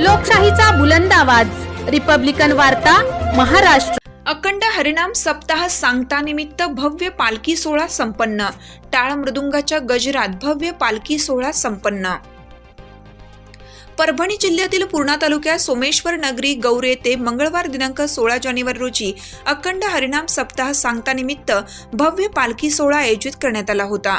लोकशाहीचा बुलंद आवाज. रिपब्लिकन वार्ता महाराष्ट्र. अखंड हरिनाम सप्ताह सांगतानिमित्त भव्य पालखी सोहळा संपन्न. टाळ मृदुंगाच्या गजरात भव्य पालखी सोहळा संपन्न. परभणी जिल्ह्यातील पूर्णा तालुक्यात सोमेश्वर नगरी गौर येथे मंगळवार दिनांक सोळा जानेवारी रोजी अखंड हरिनाम सप्ताह सांगतानिमित्त भव्य पालखी सोहळा आयोजित करण्यात आला होता.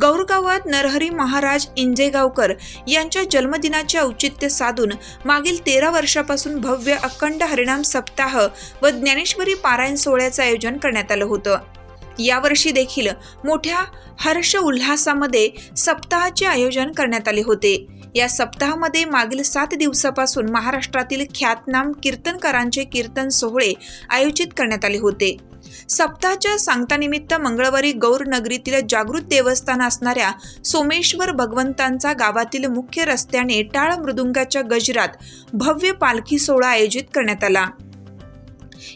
गौर गावात नरहरी महाराज इंजेगावकर यांच्या जन्मदिनाचे औचित्य साधून मागील तेरा वर्षापासून भव्य अखंड हरिनाम सप्ताह व ज्ञानेश्वरी पारायण सोहळ्याचं आयोजन करण्यात आलं होतं. यावर्षी देखील मोठ्या हर्ष उल्हासामध्ये सप्ताहाचे आयोजन करण्यात आले होते. या सप्ताहामध्ये मागील सात दिवसापासून महाराष्ट्रातील ख्यातनाम कीर्तनकारांचे कीर्तन सोहळे आयोजित करण्यात आले होते. सप्ताहाच्या सांगतानिमित्त मंगळवारी गौर नगरीतील जागृत देवस्थान असणाऱ्या सोमेश्वर भगवंतांचा गावातील मुख्य रस्त्याने टाळ मृदुंगाच्या गजरात भव्य पालखी सोहळा आयोजित करण्यात आला.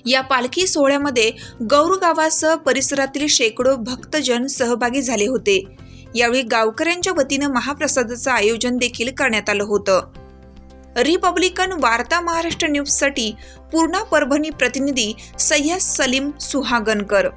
या पालखी सोहळ्यामध्ये गौर गावासह परिसरातील शेकडो भक्तजन सहभागी झाले होते. यावेळी गावकऱ्यांच्या वतीनं महाप्रसादाचं आयोजन देखील करण्यात आलं होतं. रिपब्लिकन वार्ता महाराष्ट्र न्यूजसाठी पूर्णा परभणी प्रतिनिधी सय्यद सलीम सुहागनकर